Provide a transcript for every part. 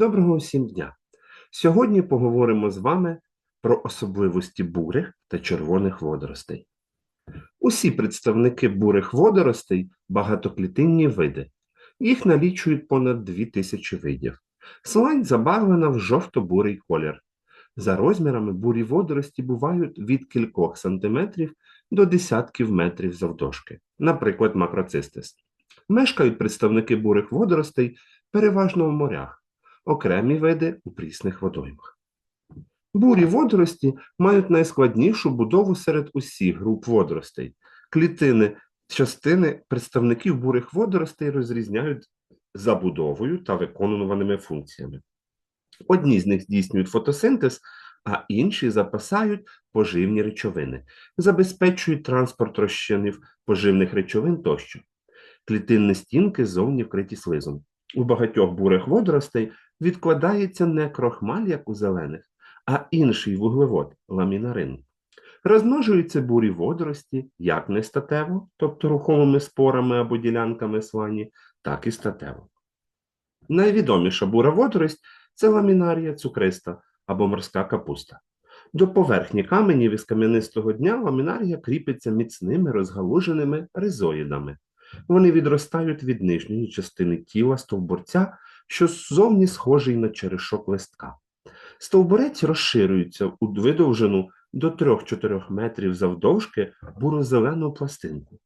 Доброго усім дня! Сьогодні поговоримо з вами про особливості бурих та червоних водоростей. Усі представники бурих водоростей багатоклітинні види. Їх налічують понад 2000 видів. Слань забарвлена в жовто-бурий колір. За розмірами бурі водорості бувають від кількох сантиметрів до десятків метрів завдовжки, наприклад, макроцистис. Мешкають представники бурих водоростей переважно в морях окремі види у прісних водоймах. Бурі водорості мають найскладнішу будову серед усіх груп водоростей. Клітини частини представників бурих водоростей розрізняють забудовою та виконуваними функціями. Одні з них здійснюють фотосинтез, а інші запасають поживні речовини, забезпечують транспорт розчинів поживних речовин тощо. Клітинні стінки зовні вкриті слизом. У багатьох бурих водоростей відкладається не крохмаль, як у зелених, а інший вуглевод ламінарин. Розмножуються бурі водорості як нестатево, тобто рухомими спорами або ділянками слані, так і статево. Найвідоміша бура водорость це ламінарія цукриста або морська капуста. До поверхні каменів із кам'янистого дня ламінарія кріпиться міцними розгалуженими ризоїдами. Вони відростають від нижньої частини тіла стовбурця що ззовні схожий на черешок листка. Стовбурець розширюється у видовжину до 3-4 метрів завдовжки буро-зелену пластинку.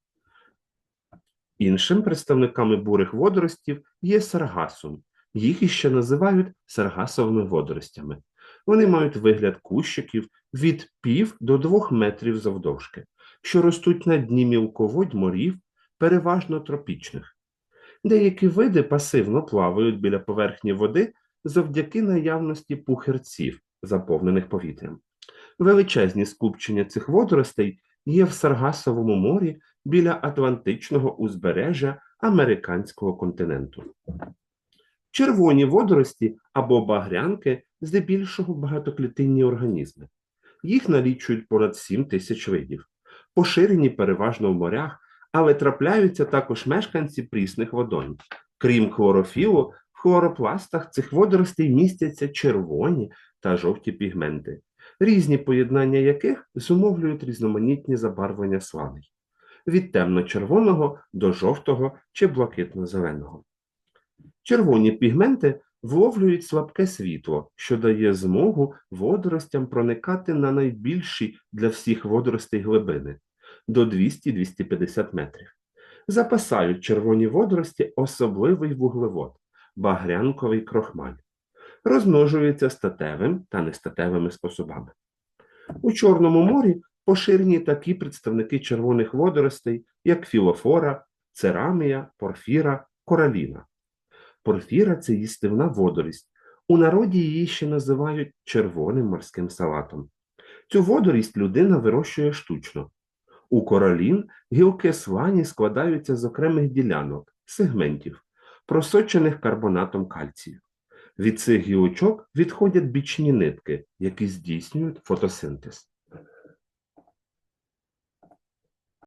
Іншим представниками бурих водоростів є саргасум. Їх іще називають саргасовими водоростями. Вони мають вигляд кущиків від пів до двох метрів завдовжки, що ростуть на дні мілководь морів, переважно тропічних. Деякі види пасивно плавають біля поверхні води завдяки наявності пухерців, заповнених повітрям. Величезні скупчення цих водоростей є в Саргасовому морі біля Атлантичного узбережжя американського континенту. Червоні водорості або багрянки здебільшого багатоклітинні організми. Їх налічують понад 7 тисяч видів, поширені переважно в морях але трапляються також мешканці прісних водойм. Крім хлорофілу, в хлоропластах цих водоростей містяться червоні та жовті пігменти, різні поєднання яких зумовлюють різноманітні забарвлення сланей від темно-червоного до жовтого чи блакитно-зеленого. Червоні пігменти вловлюють слабке світло, що дає змогу водоростям проникати на найбільші для всіх водоростей глибини до 200-250 метрів. Запасають червоні водорості особливий вуглевод багрянковий крохмаль. Розмножується статевим та нестатевими способами. У Чорному морі поширені такі представники червоних водоростей, як філофора, церамія, порфіра, кораліна. Порфіра це їстивна водорість. У народі її ще називають червоним морським салатом. Цю водорість людина вирощує штучно, у королін гілки слані складаються з окремих ділянок, сегментів, просочених карбонатом кальцію. Від цих гілочок відходять бічні нитки, які здійснюють фотосинтез.